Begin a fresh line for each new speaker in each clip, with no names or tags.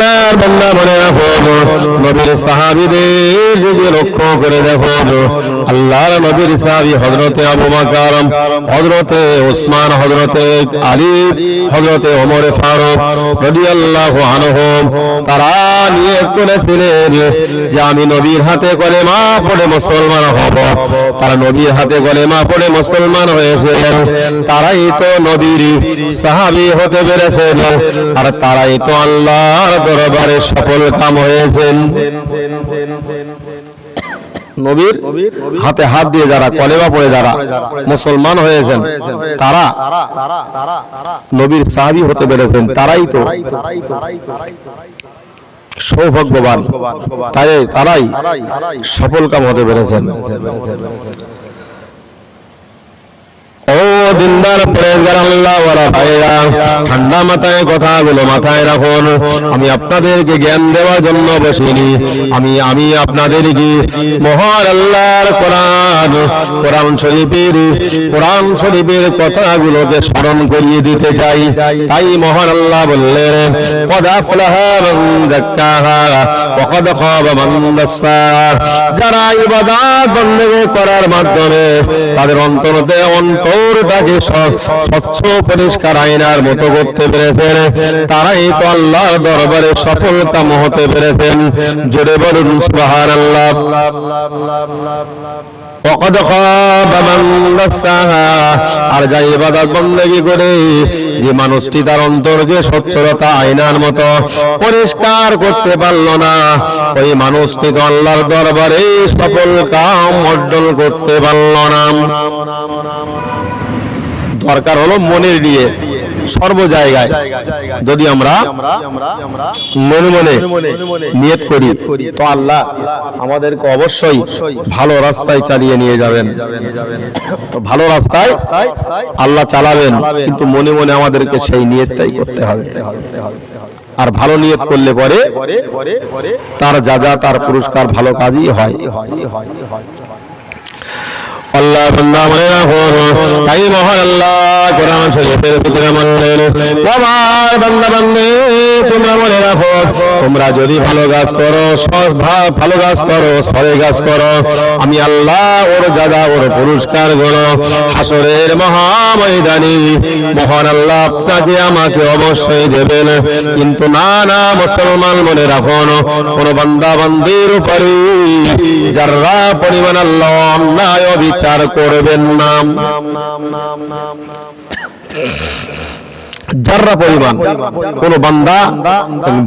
আল্লাহর বান্দা মনে রাখো নবীর সাহাবীদের দিকে লক্ষ্য করে দেখো আল্লাহর নবীর সাহাবী হযরতে আবু বকর, হযরতে ওসমান হযরতে আলী, হযরতে ওমর ফারুক রাদিয়াল্লাহু আনহুম তারা নিয়ে করেছিলেন যে আমি নবীর হাতে কলেমা পড়ে মুসলমান হব। তারা নবীর হাতে কলেমা পড়ে মুসলমান হয়েছিলেন, তারাই তো নবীর সাহাবি হতে পেরেছেন, আর তারাই তো আল্লাহর দরবারে সফল কাম হয়েছেন। নবীর হাতে হাত দিয়ে যারা, কলেমা পড়ে যারা, মুসলমান হয়েছেন, তারা নবীর সাহাবী হতে পেরেছেন, তারাই তো সৌভাগ্যবান। তাই তারাই সফল কাম হতে পেরেছেন। দিনদার পরেজগার আল্লাহ ওরা ভাইরা। ঠান্ডা মাথায় কথাগুলো মাথায় রাখুন। আমি আপনাদেরকে জ্ঞান দেওয়ার জন্য বসিনি। আমি আমি আপনাদের কি মহার আল্লাহর কোরআন কোরআন শরীফের কোরআন শরীফের কথাগুলোকে স্মরণ করিয়ে দিতে চাই। তাই মহান আল্লাহ বললেন যারা ইবাদত বন্দে করার মাধ্যমে তাদের অন্তরতে অন্তর আল্লাহকে স্বচ্ছ পরিষ্কার আয়নার মতো করতে পেরেছেন। তারাই তো আল্লাহর দরবারে সফলকাম হতে পেরেছেন। জোরে বলুন সুবহান আল্লাহ আর যা ইবাদত বন্দেগি করে, যে মানুষটি তার অন্তরকে স্বচ্ছলতা আয়নার মতো পরিষ্কার করতে পারল না, ওই মানুষটি তো আল্লাহর দরবারে সফল কাম অর্জন করতে পারল না। দরকার হলো মনের দিয়ে সর্ব জায়গায় যদি আমরা মনে মনে নিয়ত করি, তো আল্লাহ আমাদেরকে অবশ্যই ভালো রাস্তায় চালিয়ে নিয়ে যাবেন। তো ভালো রাস্তায় আল্লাহ চালাবেন, কিন্তু মনে মনে আমাদেরকে সেই নিয়তটাই করতে হবে। আর ভালো নিয়ত করলে পরে তার যা যা, তার পুরস্কার, ভালো কাজই হয়। আল্লাহ বান্দা মনে রাখো। তাই মহান আল্লাহ কোরআন শরীফের বান্দা, বান্দে, তোমরা মনে রাখো, তোমরা যদি ভালো কাজ করো ভালো কাজ করো, সরে কাজ করো। আমি আল্লাহ, ওর দাদা, ওর পুরস্কারগুলো হাসরের মহাময়দানি মহান আল্লাহ আপনাকে আমাকে অবশ্যই দেবেন। কিন্তু না না, মুসলমান মনে রাখুন কোন বান্দা বান্দির উপরে যারা পরিমাণ আল্লাহ অন্যায় করবেন না। যারা পরিমাণ, কোন বান্দা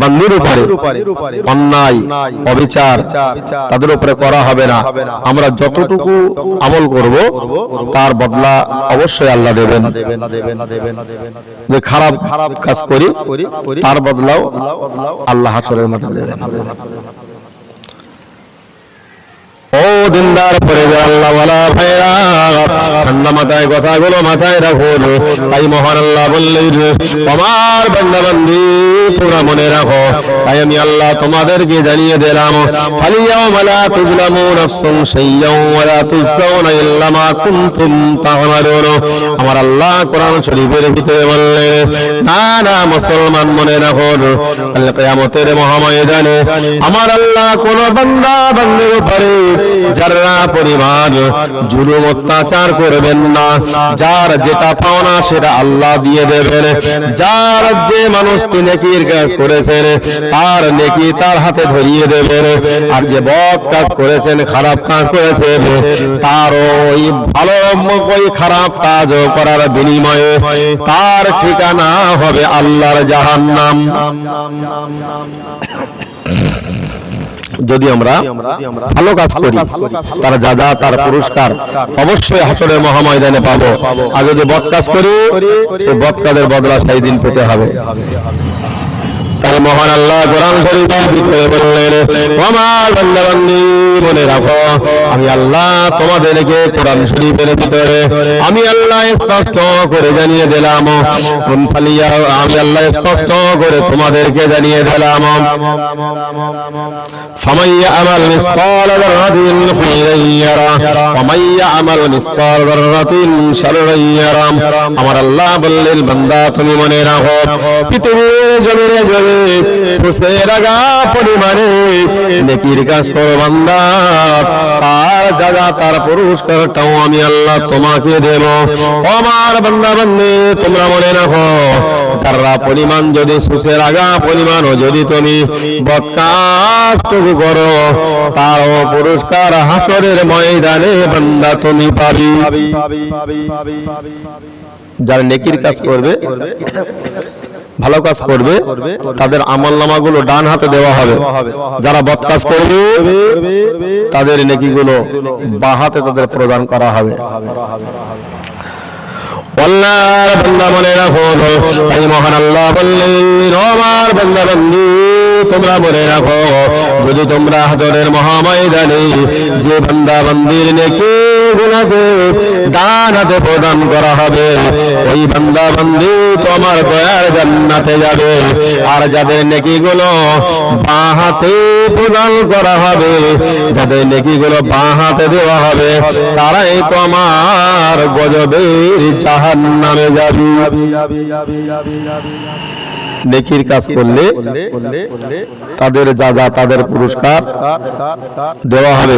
বান্দির উপরে অন্যায়, অবিচার তাদের উপরে করা হবে না। আমরা যতটুকু আমল করব, তার বদলা অবশ্যই আল্লাহ দেবেন। যে খারাপ খারাপ কাজ করি, তার বদলাও আল্লাহ মাঠে দেবেন। দিনদার পরে যে আল্লাহ ভাইরা। ঠান্ডা মাথায় কথাগুলো মাথায় রাখুন। তাই মহান আল্লাহ বললেন, তোমার বান্দা বান্দি তোমরা মনে রাখো। তাই আমি আল্লাহ তোমাদেরকে জানিয়ে দিলাম ফালিয়াও মালা তুজলামু নাফসুন শাইয়াও ওয়ালা তুজজাউনা ইল্লা মা কুনতুম তা'মালুন। আমার আল্লাহ কোরআন শরীফের ভিতরে বললেন না না মুসলমান মনে রাখুন, কাল কিয়ামতের মহাময়দানে আমার আল্লাহ কোন বান্দা বান্দির উপরে যারা পরিমাণ জুলুম অত্যাচার করবেন না, যার যেটা পাওনা সেটা আল্লাহ দিয়ে দেবেন। যার যে মানুষটি নেকির কাজ করেছেন, তার নেকি তার হাতে ধরিয়ে দেবেন। আর যে বদ কাজ করেছেন, খারাপ কাজ করেছেন, তার ওই ভালো, ওই খারাপ কাজ করার বিনিময়ে তার ঠিকানা হবে আল্লাহর জাহান্নাম। যদি আমরা ভালো কাজ করি, তার যা যা তার পুরস্কার অবশ্যই হাসরের মহাময়দানে পাবো। আর যদি বদ কাজ করি সেই বদ কাজের বদলা সেই দিন পেতে হবে। তার মহান আল্লাহ কোরআন বললেন মনে রাখো, আমি আল্লাহ তোমাদেরকে কোরআন শরীফের ভিতরে আমি আল্লাহ স্পষ্ট করে জানিয়ে দিলাম। আমি আল্লাহ স্পষ্ট করে তোমাদেরকে জানিয়ে দিলাম। ফামাইয়া আমাল মিসকাল দাররাতিন খাইরান ফামাইয়া আমাল মিসকাল দাররাতিন আমার আল্লাহ বললেন, বান্দা, তুমি মনে রাখো, পৃথিবীর জমিনে জমিনে সুসে রাগা পরিমাণে নেকির কাজ করো বান্দা। তার জায়গা পরিমাণ যদি সুসের আগা পরিমাণও যদি তুমি বদকাজটুকু করো, তারও পুরস্কার হাসরের ময়দানে বান্দা তুমি পাবি। যারা নেকির কাজ করবে ভালো কাজ করবে, তাদের আমল নামাগুলো ডান হাতে দেওয়া হবে। যারা বদ কাজ করবে, তাদের নেকিগুলো বা হাতে তাদের প্রদান করা হবে। মনে রাখো মহান আল্লাহ বললেন আমার বন্ধু তোমরা মনে রাখো, যদি তোমরা হাজরের যে বান্দা বান্দির নেকি গুণাকে ডান হাতে প্রদান করা হবে। ওই বান্দা বান্দি তোমার দয়ার জান্নাতে যাবে। আর যাদের নেকি গুলো বাঁ হাতে প্রদান করা হবে, যাদের নেকি গুলো বাঁ হাতে দেওয়া হবে, তারাই তো আমার গজবের জাহান নামে যাবি। নেকির কাজ করলে তাদের যা যা তাদের পুরস্কার দেওয়া হবে।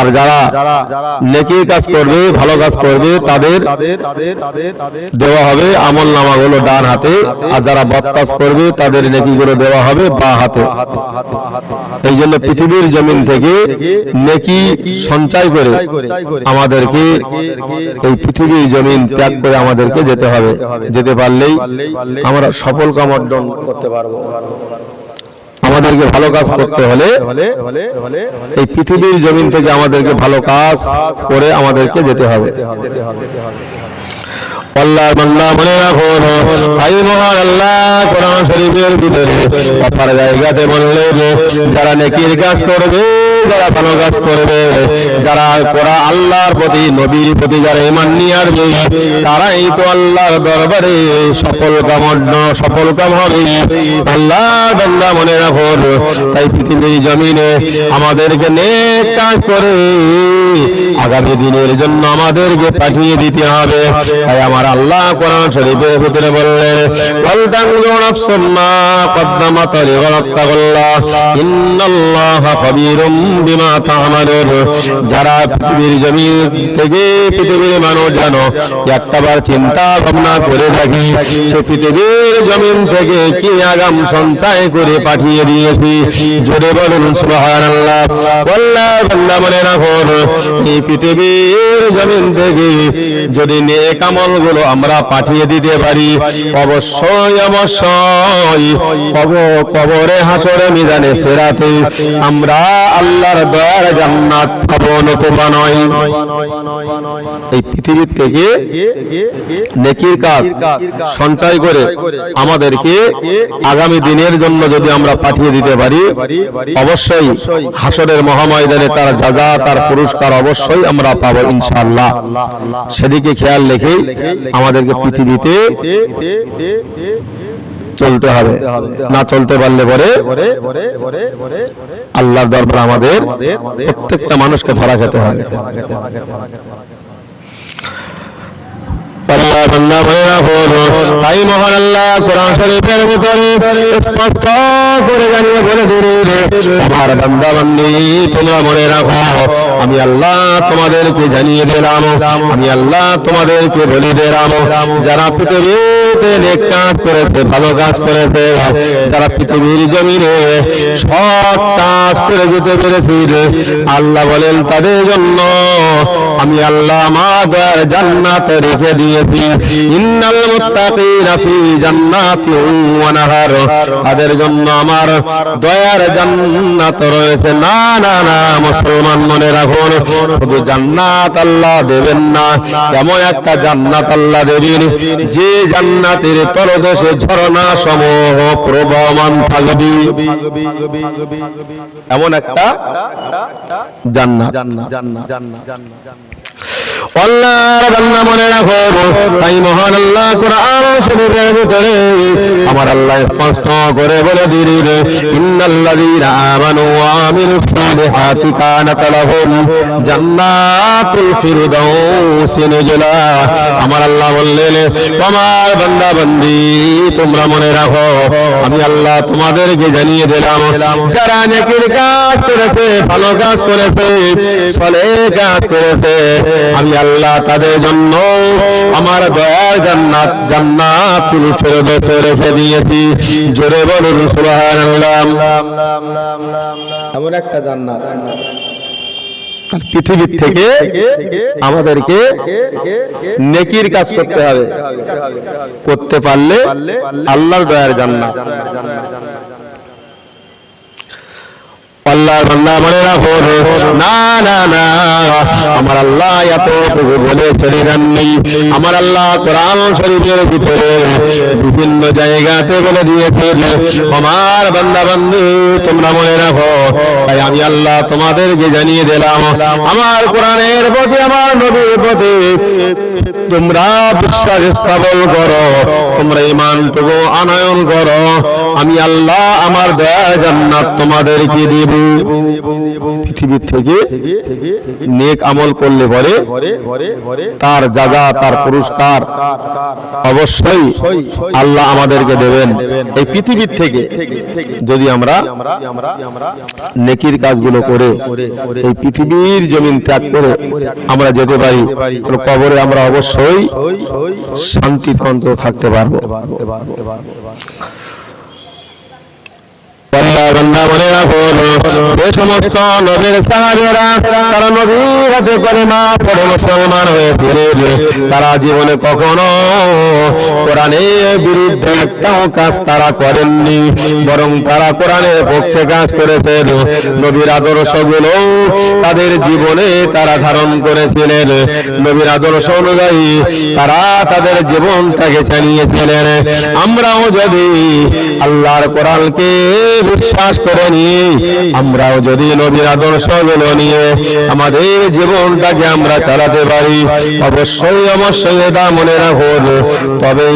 আর যারা নেকির কাজ করবে, ভালো কাজ করবে, তাদের দেওয়া হবে আমল নামাগুলো ডান হাতে। আর যারা বদ কাজ করবে, তাদের নেকিগুলো দেওয়া হবে বা হাতে। এই জন্য পৃথিবীর জমিন থেকে নেকি সঞ্চয় করে আমাদেরকে এই পৃথিবীর জমিন ত্যাগ করে আমাদেরকে যেতে হবে। যেতে পারলেই আমরা সফল কাম অর্জন করতে পারব। আমাদেরকে ভালো কাজ করতে হলে এই পৃথিবীর জমিন থেকে আমাদেরকে ভালো কাজ করে আমাদেরকে যেতে হবে। আল্লাহ বান্দা মনে রাখো। ভাই মহান আল্লাহ কোরআন শরীফের ভিতরে অপার জায়গাতে বললেন যারা নেকির কাজ করবে, যারা ভালো কাজ করবে, যারা কোরা আল্লাহর প্রতি, নবীর প্রতি যারা ইমান নিয়ে আসবে, তারাই তো আল্লাহর দরবারে সফল কাম অর্জন- সফল কাম হবে। আল্লাহ বান্দা মনে রাখো তাই পৃথিবীর জমিনে আমাদেরকে নেক কাজ করে আগামী দিনের জন্য আমাদেরকে পাঠিয়ে দিতে হবে। তাই আমার আল্লাহ কোরআন শরীফের ভিতরে বললেন চিন্তা ভাবনা করে পৃথিবীর থেকে কি পাঠিয়ে দিয়েছি। জোরে বলুন, সুবহানাল্লাহ। পৃথিবীর জমিন থেকে যদি নেক আমলগুলো আমরা পাঠিয়ে দিতে পারি, অবশ্যই অবশ্যই। কবরে হাসরে মিজানে সেরাতে আমরা আল্লাহর দয়ার জান্নাত পাবো, নতুবা নয়। এই পৃথিবীর থেকে নেকির কাজ সঞ্চয় করে আমাদেরকে আগামী দিনের জন্য যদি আমরা পাঠিয়ে দিতে পারি, অবশ্যই হাসরের মহাময়দানে তার যা যা, তার পুরস্কার অবশ্যই আমরা পাবো ইনশাআল্লাহ। সেদিকে খেয়াল রেখে আমাদেরকে পৃথিবীতে চলতে হবে। না চলতে পারলে পরে আল্লাহর দরবার আমাদের প্রত্যেকটা মানুষকে ধরা খেতে হবে। আমার আমি আল্লাহ তোমাদেরকে জানিয়ে দিলাম, আমি আল্লাহ তোমাদেরকে বলে দিলাম। যারা পৃথিবীতে নেক কাজ করেছে, ভালো কাজ করেছে, যারা পৃথিবীর জমিনে সৎ কাজ করে যেতে পেরেছে, আল্লাহ বলেন তাদের জন্য আমি আল্লাহ আমাদের জান্নাতে রেখে দিয়েছি। তাদের জন্য আমার দয়ার জান্নাত রয়েছে। না না না, মুসলমান মনে রাখুন, শুধু জান্নাত আল্লাহ দেবেন না, এমন একটা জান্নাত আল্লাহ দেবেন, যে জান্নাতের তলদেশে ঝরনা সমূহ প্রবহমান থাকবে। এমন একটা জান্নাত। আল্লাহর বান্দা মনে রাখো আল্লাহ আমার আল্লাহ স্পষ্ট করে বলে আমার আল্লাহ বললেন আমার বান্দা বান্দি তোমরা মনে রাখো, আমি আল্লাহ তোমাদেরকে জানিয়ে দিলাম, যারা নেকির কাজ করেছে, ভালো কাজ করেছে কাজ করেছে, আমি আল্লাহ তাদের জন্য আমার দয়ার জান্নাত জান্নাতুল ফেরদৌসে রেখে দিয়েছি। জোরে বলুন সুবহানাল্লাহ।
এমন একটা জান্নাত।
পৃথিবীর থেকে আমাদেরকে নেকির কাজ করতে হবে। করতে পারলে আল্লাহর দয়ার জান্নাত। আল্লাহর বান্দা মনে রাখো না না না। আমার আল্লাহ এতটুকু বলে ছেড়ে দেননি। আমার আল্লাহ কোরআন শরীফের ভিতরে বিভিন্ন জায়গাতে বলে দিয়েছেন, আমার বান্দা বান্ধু তোমরা মনে রাখো। তাই আমি আল্লাহ তোমাদেরকে জানিয়ে দিলাম, আমার কোরআনের প্রতি, আমার নবীর প্রতি তোমরা বিশ্বাস স্থাপন করো, তোমরা ইমান ইমানটুকু আনয়ন করো। আমি আল্লাহ, আমার দয়া জান্নাত তোমাদেরকে দেব। পৃথিবীর থেকে নেক আমল করলে পরে তার জায়গা তার পুরস্কার অবশ্যই আল্লাহ আমাদেরকে দেবেন। এই পৃথিবীর থেকে যদি আমরা নেকির কাজগুলো করে এই পৃথিবীর জমিন ত্যাগ করে আমরা যেতে পারি কবরে আমরা অবশ্যই শান্তিতন্ত্র থাকতে পারব। আল্লাহ বান্দা মনে রাখো সমস্ত নবীর সাহাবীরা তারা নবীর হাতে করে মা পড়ে মুসলমান হয়েছিলেন। তারা জীবনে কখনো কোরআনের বিরুদ্ধে একটাও কাজ তারা করেননি, বরং তারা কোরআনের পক্ষে কাজ করেছেন। নবীর আদর্শগুলো তাদের জীবনে তারা ধারণ করেছিলেন। নবীর আদর্শ অনুযায়ী তারা তাদের জীবনটাকে চালিয়েছিলেন। আমরাও যদি আল্লাহর কোরআনকে বিশ্বাস করে নিই আমরাও যদি নবীর আদর্শগুলো নিয়ে আমাদের জীবনটাকে আমরা চালাতে পারি, অবশ্যই অবশ্যই এটা মনে রাখুন। তবেই